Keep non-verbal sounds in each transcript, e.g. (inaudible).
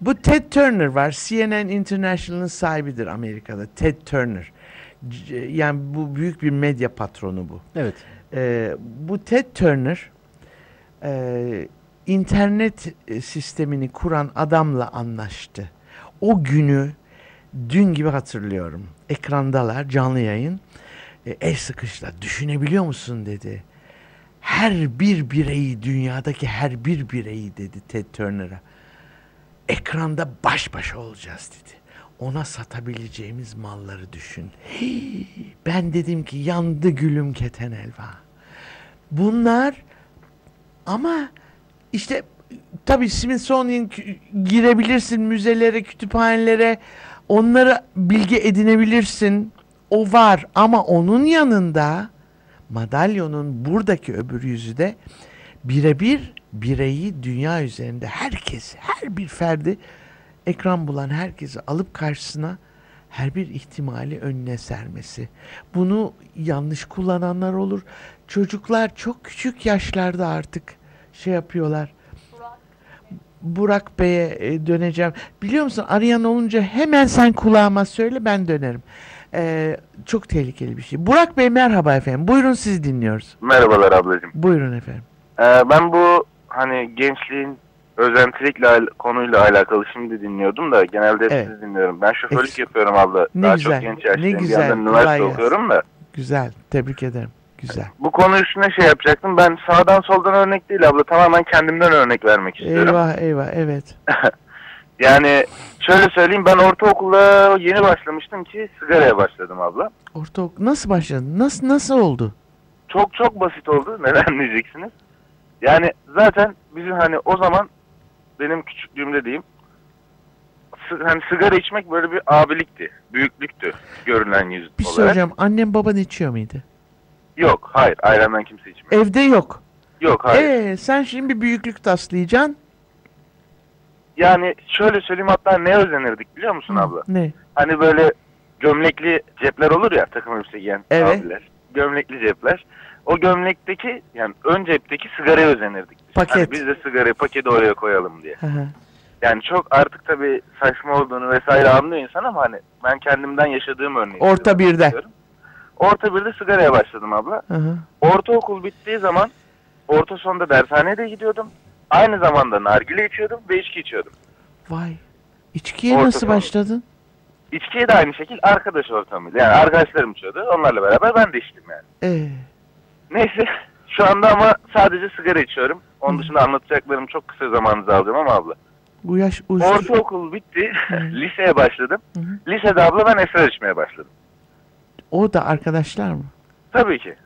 Bu Ted Turner var. CNN International'ın sahibidir Amerika'da. Ted Turner. Yani bu büyük bir medya patronu bu. Evet. Ee, bu Ted Turner e, internet e, sistemini kuran adamla anlaştı. O günü dün gibi hatırlıyorum. Ekrandalar canlı yayın. E, el sıkışla düşünebiliyor musun dedi. Her bir bireyi dünyadaki her bir bireyi dedi Ted Turner'a. Ekranda baş başa olacağız dedi. Ona satabileceğimiz malları düşün. Hii, ben dedim ki yandı gülüm keten elva. Bunlar ama işte tabii Smithsonian girebilirsin müzelere, kütüphanelere, onlara bilgi edinebilirsin. O var ama onun yanında madalyonun buradaki öbür yüzü de birebir bireyi dünya üzerinde herkes, her bir ferdi ekran bulan herkesi alıp karşısına her bir ihtimali önüne sermesi. Bunu yanlış kullananlar olur. Çocuklar çok küçük yaşlarda artık şey yapıyorlar. Burak Bey'e e, döneceğim. Biliyor musun arayan olunca hemen sen kulağıma söyle ben dönerim. Ee, çok tehlikeli bir şey. Burak Bey merhaba efendim. Buyurun sizi dinliyoruz. Merhabalar ablacığım. Buyurun efendim. Ee, ben bu hani gençliğin özentilikle konuyla alakalı şimdi dinliyordum da genelde hep Evet. sizi dinliyorum. Ben şoförlük Eks- yapıyorum abla. Ne Daha güzel, çok genç ne yaştayım. Bir güzel, yandan kolay üniversite gelsin. okuyorum da. Güzel. Tebrik ederim. Güzel. Bu konu üstüne şey yapacaktım. Ben sağdan soldan örnek değil abla. Tamamen kendimden örnek vermek istiyorum. Eyvah eyvah evet. (laughs) Yani şöyle söyleyeyim ben ortaokula yeni başlamıştım ki sigaraya başladım abla. Ortaokul nasıl başladın? Nasıl nasıl oldu? Çok çok basit oldu. Neden (laughs) diyeceksiniz? Yani zaten bizim hani o zaman benim küçüklüğümde diyeyim hani sigara içmek böyle bir abilikti. Büyüklüktü görünen yüz Bir şey olarak. soracağım. Annem baban içiyor muydu? Yok hayır ailemden kimse içmiyor. Evde yok. Yok hayır. Ee, sen şimdi bir büyüklük taslayacaksın. Yani şöyle söyleyeyim hatta ne özenirdik biliyor musun abla? Ne? Hani böyle gömlekli cepler olur ya takım elbise giyen Evet. abiler. Gömlekli cepler. O gömlekteki yani ön cepteki sigaraya özenirdik. biz. Paket. Hani biz de sigarayı paketi oraya koyalım diye. Hı hı. Yani çok artık tabii saçma olduğunu vesaire anlıyor insan ama hani ben kendimden yaşadığım örneği. Orta birde. anlatıyorum. Orta birde sigaraya başladım abla. Hı hı. Ortaokul bittiği zaman orta sonda dershaneye de gidiyordum. Aynı zamanda nargile içiyordum ve içki içiyordum. Vay. İçkiye Orta nasıl son. başladın? İçkiye de aynı şekilde arkadaş ortamıyla. Yani arkadaşlarım içiyordu. Onlarla beraber ben de içtim yani. Ee, Neyse şu anda ama sadece sigara içiyorum. Onun dışında anlatacaklarım çok kısa zamanınızı alacağım ama abla. bu yaş uyuşturucu. Ortaokul bitti. (laughs) Liseye başladım. Lisede abla ben esrar içmeye başladım. O da arkadaşlar mı? Tabii ki.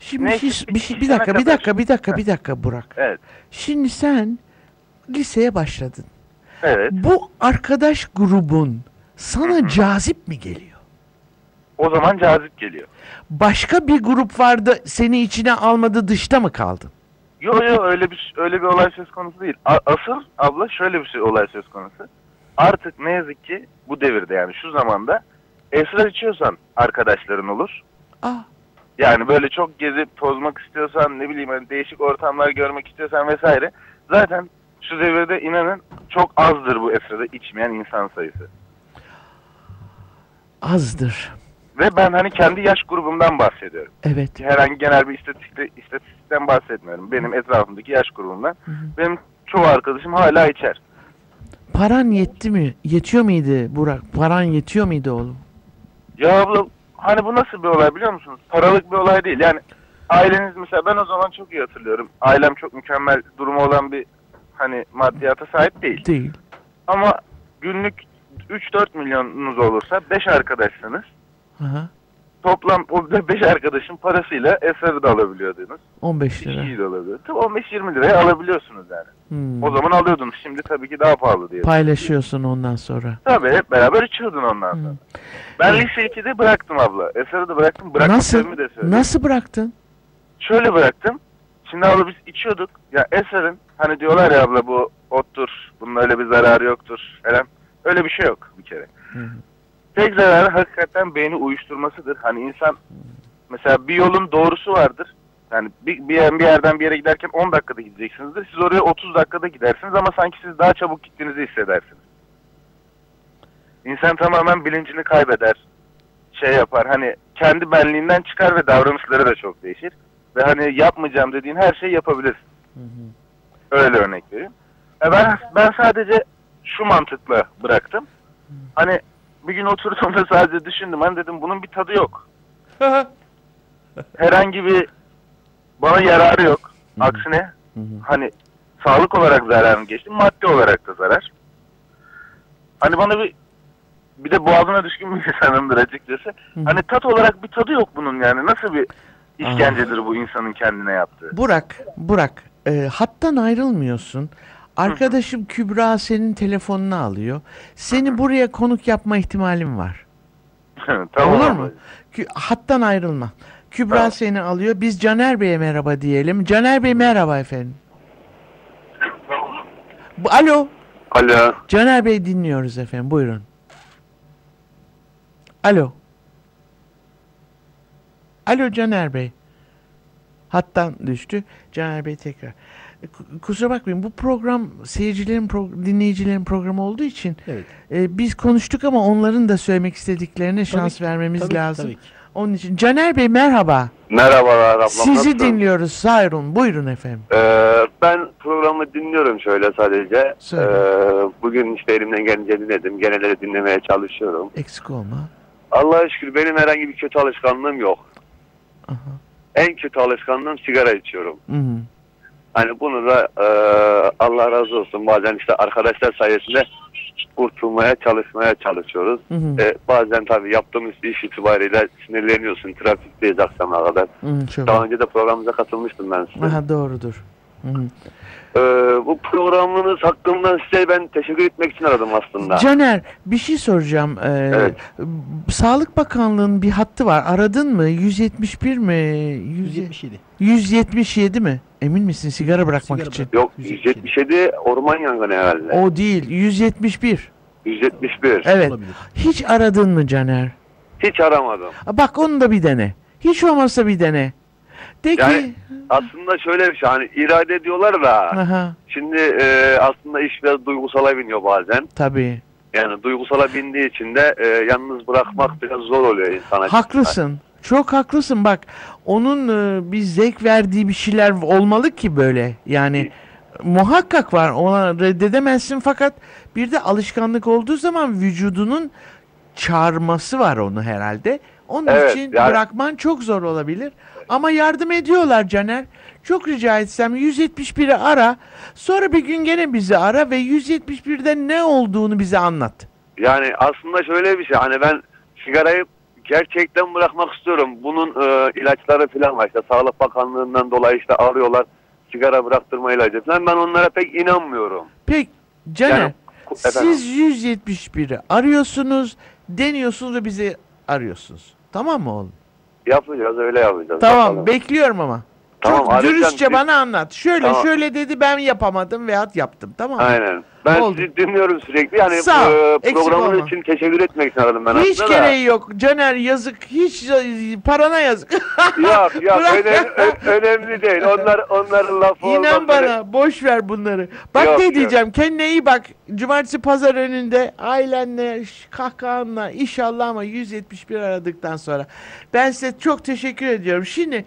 Şimdi Neyse, bir, şey- bir şey- bir dakika, bir dakika, bir dakika, bir dakika Burak. Evet. Şimdi sen liseye başladın. Evet. Bu arkadaş grubun sana cazip mi geliyor? O zaman cazip geliyor. Başka bir grup vardı seni içine almadı dışta mı kaldın? Yo yo öyle bir öyle bir olay söz konusu değil. A- asıl abla şöyle bir şey olay söz konusu. Artık ne yazık ki bu devirde yani şu zamanda esrar içiyorsan arkadaşların olur. Aa, Yani böyle çok gezip tozmak istiyorsan ne bileyim hani değişik ortamlar görmek istiyorsan vesaire. Zaten şu devirde inanın çok azdır bu esrada içmeyen insan sayısı. azdır. Ve ben hani kendi yaş grubumdan bahsediyorum. Evet. Herhangi genel bir istatistikte, istatistikten bahsetmiyorum. Benim etrafımdaki yaş grubumdan. Hı hı. Benim çoğu arkadaşım hala içer. Paran yetti mi? Yetiyor muydu Burak? Paran yetiyor muydu oğlum? Ya abla hani bu nasıl bir olay biliyor musunuz? Paralık bir olay değil. Yani aileniz mesela ben o zaman çok iyi hatırlıyorum. Ailem çok mükemmel durumu olan bir hani maddiyata sahip değil. Değil. Ama günlük 3-4 milyonunuz olursa 5 arkadaşsanız Aha. toplam o 5 arkadaşın parasıyla eseri de alabiliyordunuz. 15 lira. İçkiyi de alabiliyordunuz. Tabii 15-20 liraya alabiliyorsunuz yani. Hmm. O zaman alıyordunuz. Şimdi tabii ki daha pahalı diye. Paylaşıyorsun ondan sonra. Tabii hep beraber içiyordun ondan sonra. Hmm. Ben lise 2'de bıraktım abla. Eseri de bıraktım. Bıraktım Nasıl? de söyleyeyim. Nasıl bıraktın? Şöyle bıraktım. Şimdi abla biz içiyorduk. Ya eserin hani diyorlar ya abla bu ottur. Bunun öyle bir zararı yoktur falan. Öyle bir şey yok bir kere. Hı hı. Tek zararı hakikaten beyni uyuşturmasıdır. Hani insan mesela bir yolun doğrusu vardır. Yani bir, bir, yer- bir yerden bir yere giderken 10 dakikada gideceksinizdir. Siz oraya 30 dakikada gidersiniz ama sanki siz daha çabuk gittiğinizi hissedersiniz. İnsan tamamen bilincini kaybeder. Şey yapar hani kendi benliğinden çıkar ve davranışları da çok değişir. Ve hani yapmayacağım dediğin her şeyi yapabilirsin. Öyle örnek vereyim. E ben, ben sadece şu mantıkla bıraktım. Hani bir gün oturduğumda (laughs) sadece düşündüm. Hani dedim bunun bir tadı yok. (laughs) Herhangi bir bana yararı yok. Aksine hani sağlık olarak zararını geçtim. Maddi olarak da zarar. Hani bana bir bir de boğazına düşkün bir insanımdır açıkçası. Hani tat olarak bir tadı yok bunun yani. Nasıl bir işkencedir bu insanın kendine yaptığı. Burak, Burak, e, hattan ayrılmıyorsun. Arkadaşım Kübra senin telefonunu alıyor. Seni buraya konuk yapma ihtimalim var. (laughs) tamam. Olur mu? Kü- hattan ayrılma. Kübra Tamam. seni alıyor. Biz Caner Bey'e merhaba diyelim. Caner Bey merhaba efendim. Bu- Alo. Alo. Caner Bey dinliyoruz efendim. Buyurun. Alo. Alo Caner Bey. Hattan düştü. Caner Bey tekrar. E, ku- Kusura bakmayın bu program seyircilerin pro- dinleyicilerin programı olduğu için Evet. e, biz konuştuk ama onların da söylemek istediklerine şans ki, vermemiz Tabii ki, lazım. tabii ki. Onun için Caner Bey merhaba. Merhabalar ablam. Sizi nasılsın? dinliyoruz. Sayrun buyurun efendim. Ee, ben programı dinliyorum şöyle sadece. Söyle. Ee, bugün işte elimden gelince dinledim. Geneleri dinlemeye çalışıyorum. Eksik olma. Allah'a şükür benim herhangi bir kötü alışkanlığım yok. Aha. En kötü alışkanlığım sigara içiyorum. Hı hı. Hani bunu da e, Allah razı olsun bazen işte arkadaşlar sayesinde kurtulmaya çalışmaya çalışıyoruz. Hı hı. E, bazen tabii yaptığımız iş itibariyle sinirleniyorsun. Trafikteyiz akşama kadar. Hı Daha önce de programımıza katılmıştım ben size. Aha, doğrudur. Ee, bu programınız hakkında size ben teşekkür etmek için aradım aslında. Caner bir şey soracağım. Ee, Evet. Sağlık Bakanlığı'nın bir hattı var. Aradın mı? 171 mi? 100 177. 177 mi? Emin misin sigara bırakmak Sigara için? bırak- Yok 177. 177 orman yangını herhalde. O değil. 171. 171. Evet. Olabilir. Hiç aradın mı Caner? Hiç aramadım. Bak onu da bir dene. Hiç olmazsa bir dene. De ki Yani- Aslında şöyle bir şey hani irade ediyorlar da Aha, şimdi e, aslında iş biraz duygusala biniyor bazen. tabii. Yani duygusala bindiği için de e, yalnız bırakmak biraz zor oluyor insana. Haklısın. Çok haklısın bak. Onun e, bir zevk verdiği bir şeyler olmalı ki böyle. Yani muhakkak var. Ona reddedemezsin fakat bir de alışkanlık olduğu zaman vücudunun çağırması var onu herhalde. Onun Evet, için yani- bırakman çok zor olabilir. Ama yardım ediyorlar Caner. Çok rica etsem 171'i ara. Sonra bir gün gene bizi ara ve 171'de ne olduğunu bize anlat. Yani aslında şöyle bir şey hani ben sigarayı gerçekten bırakmak istiyorum. Bunun e, ilaçları falan var işte Sağlık Bakanlığı'ndan dolayı işte arıyorlar sigara bıraktırma ilacı falan. Ben onlara pek inanmıyorum. Peki Caner Yani, siz 171'i arıyorsunuz, deniyorsunuz ve bizi arıyorsunuz. Tamam mı oğlum? Yapacağız öyle yapacağız. Tamam Bakalım. bekliyorum ama. Tamam, Çok dürüstçe Siz- bana anlat. Şöyle Tamam. şöyle dedi ben yapamadım veyahut yaptım. Tamam mı? Aynen. Ben Oldu. sizi dinliyorum sürekli. Yani Sağ e, eksik programınız olma. için teşekkür etmek için aradım ben Hiç aslında da. gereği yok. Caner yazık. Hiç e, parana yazık. Yok yok (laughs) önemli, ö- önemli değil. Onlar onların lafı İnan bana boş ver bunları. Bak Yok, ne yok. diyeceğim kendine iyi bak. Cumartesi pazar önünde ailenle kahkahanla inşallah ama 171 aradıktan sonra. Ben size çok teşekkür ediyorum. Şimdi